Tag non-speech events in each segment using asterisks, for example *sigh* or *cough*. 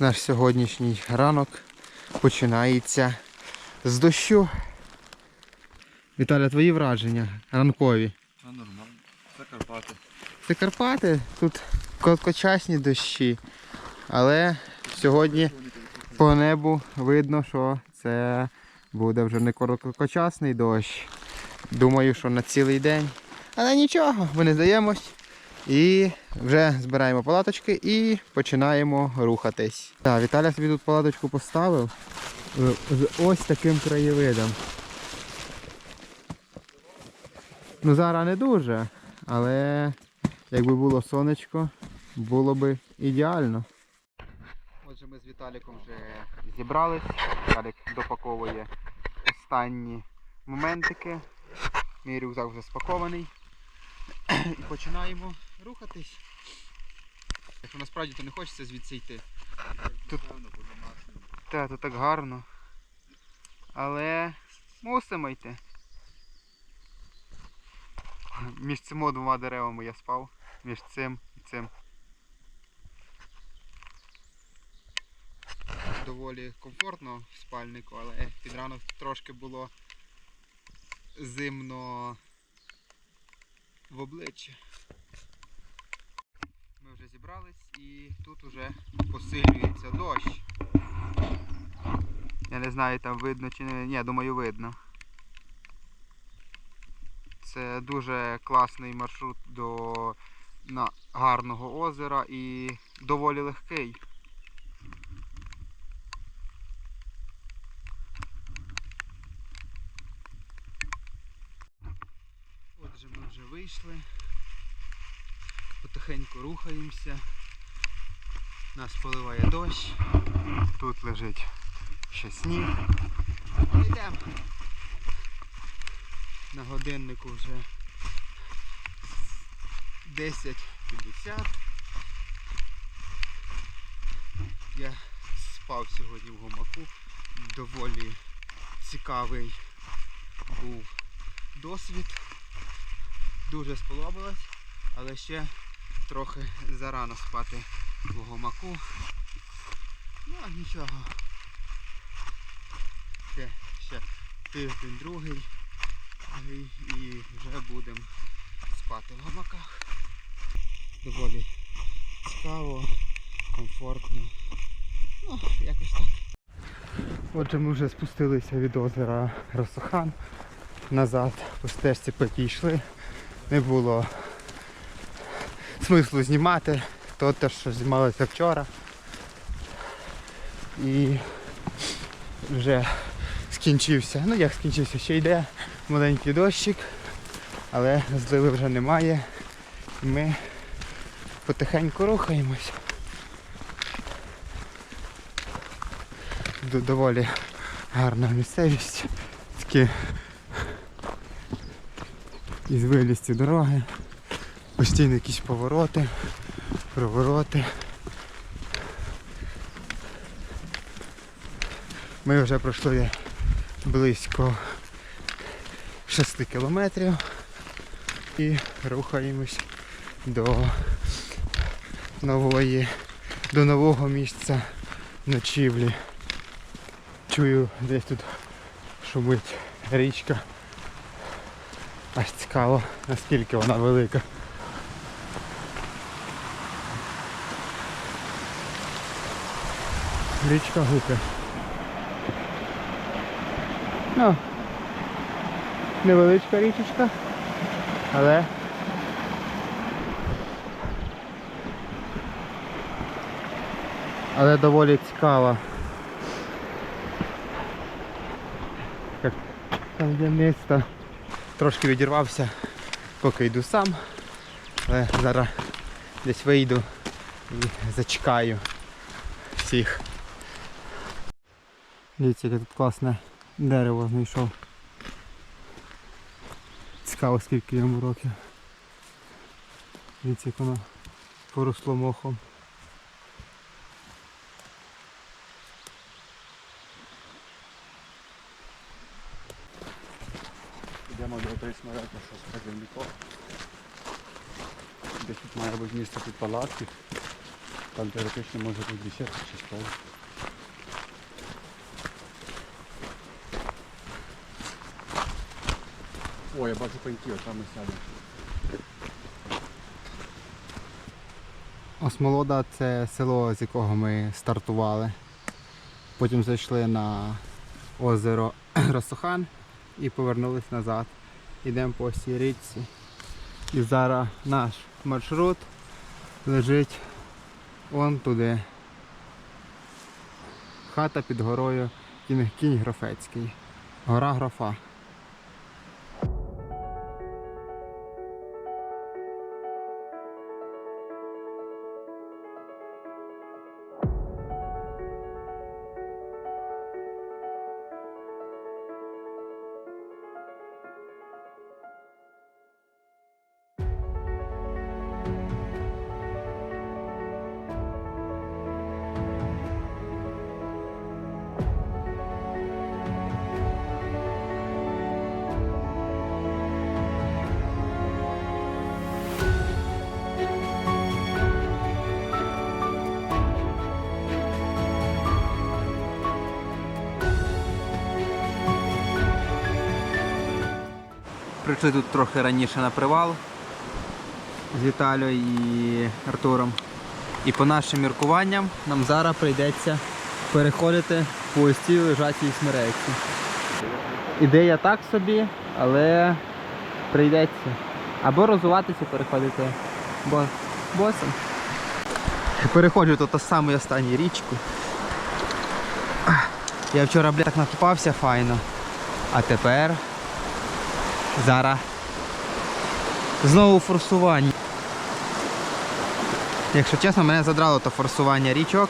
Наш сьогоднішній ранок починається з дощу. Віталя, твої враження ранкові. А нормально. Це Карпати. Це Карпати, тут короткочасні дощі, але сьогодні по небу видно, що це буде вже не короткочасний дощ. Думаю, що на цілий день. Але нічого, ми не здаємось. І вже збираємо палаточки і починаємо рухатись. Так, Віталя собі тут палаточку поставив е, з ось таким краєвидом. Ну зараз не дуже, але якби було сонечко, було би ідеально. Отже, ми з Віталіком вже зібрались. Віталік допаковує останні моментики. Мій рюкзак вже спакований. І починаємо рухатись. Якщо насправді то не хочеться звідси йти. Тут, та, тут так гарно. Але мусимо йти. Між цими двома деревами я спав. Між цим і цим. Доволі комфортно в спальнику, але під ранок трошки було зимно в обличчя. Зібрались і тут уже посилюється дощ. Я не знаю там видно чи не. Ні, думаю видно. Це дуже класний маршрут до на гарного озера і доволі легкий. Отже, ми вже вийшли. Потихеньку рухаємося. Нас поливає дощ. Тут лежить ще сніг. Йдемо. На годиннику вже 10.50. Я спав сьогодні в гумаку. Доволі цікавий був досвід. Дуже сподобалось, але ще трохи зарано спати в гумаку. Ну, нічого. Ще, ще тиждень другий і вже будемо спати в гамаках. Доволі цікаво, комфортно. Ну, якось так. Отже, ми вже спустилися від озера Росохан назад по стежці, по. Не було смислу знімати, то те, що знімалося вчора. І вже скінчився. Ну як скінчився, ще йде маленький дощик, але зливи вже немає. Ми потихеньку рухаємось. Доволі гарна місцевість. Такі ізвилісті дороги. Постійно якісь повороти, провороти. Ми вже пройшли близько 6 кілометрів і рухаємось до нової, до нового місця ночівлі. Чую, десь тут шумить річка. Аж цікаво, наскільки вона велика. Річка Гуки. Ну, невеличка річечка, але але доволі цікава. Як кам'янисто. Трошки відірвався, поки йду сам, але зараз десь вийду і зачекаю всіх. Дивіться, яке тут класне дерево знайшов. Цікаво скільки йому років. Дивіться, як воно поросло мохом. Йдемо до той смереки, що з Пазельников. Десь тут має бути місце під палатки. Там теоретично може бути бесідка чи стол. О, я бачу пеньки, там ми сядемо. Осмолода це село, з якого ми стартували. Потім зайшли на озеро *clears throat* Росохан і повернулись назад. Йдемо по цій річці. І зараз наш маршрут лежить он туди. Хата під горою Кінь, Грофецький. Гора Грофа. Прийшли тут трохи раніше на привал з Віталією і Артуром. І по нашим міркуванням нам зараз прийдеться переходити по ось цій лежачій смеречці. Ідея так собі, але прийдеться. Або розуватися, переходити бо... босом. Переходжу тут та саму останню річку. Я вчора бля, так накупався файно. А тепер Зараз. Знову форсування. Якщо чесно, мене задрало то форсування річок.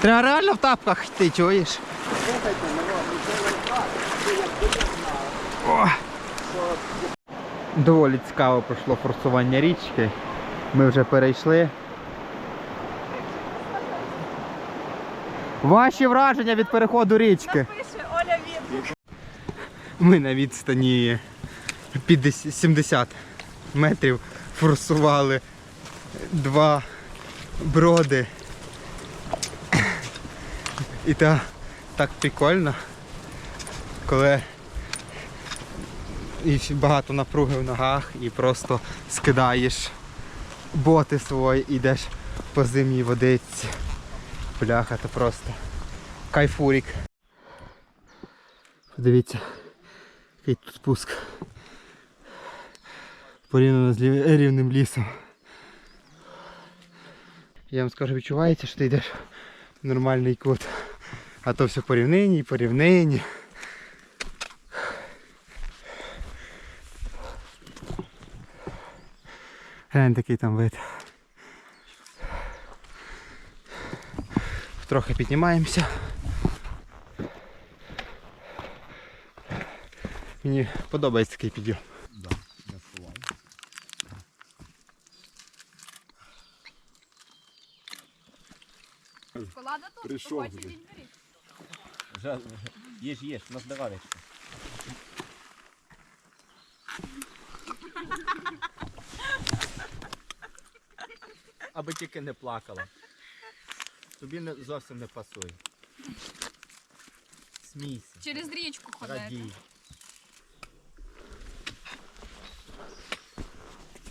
Треба реально в тапках йти, чуєш? О! Доволі цікаво пройшло форсування річки. Ми вже перейшли. Ваші враження від переходу річки. Ми на відстані 50, 70 метрів форсували два броди. І та, так прикольно, коли і багато напруги в ногах і просто скидаєш боти свої йдеш по зимній водиці. Бляха, це просто кайфурік. Подивіться, який тут спуск. Порівняно з рівним лісом. Я вам скажу, відчувається, що ти йдеш в нормальний кут. А то все по рівнині, по рівнині. Глянь, такий там вид. Трохи піднімаємося. Мені подобається такий підйом. Да, я сховаю. Шоколада тут, Прийшов побачить вже. Вже їж, їж, на здоровечко. Аби тільки не плакала. Тобі не, зовсім не пасує. Смійся, Через річку ходити. радій.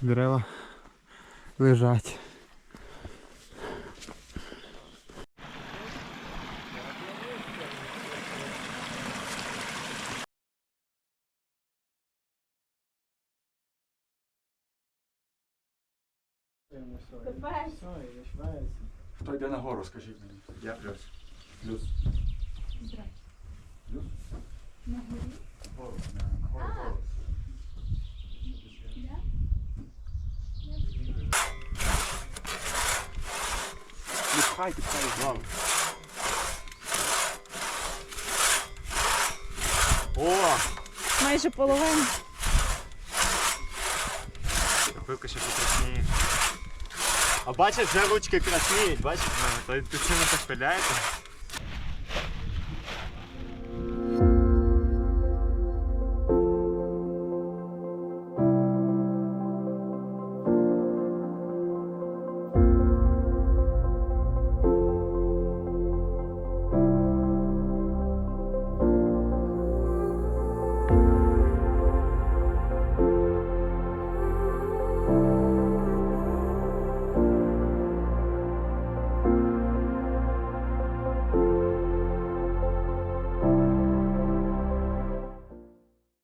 Дерева лежать. Хто йде на гору, скажіть мені. Я плюс. Плюс. Плюс? На горі? Гору, на, гору, гору. Не пхай з лави. О! Майже половина. Пилка ще. А бачиш, вже ручки красніють, бачиш? То ти сильно так пиляєте?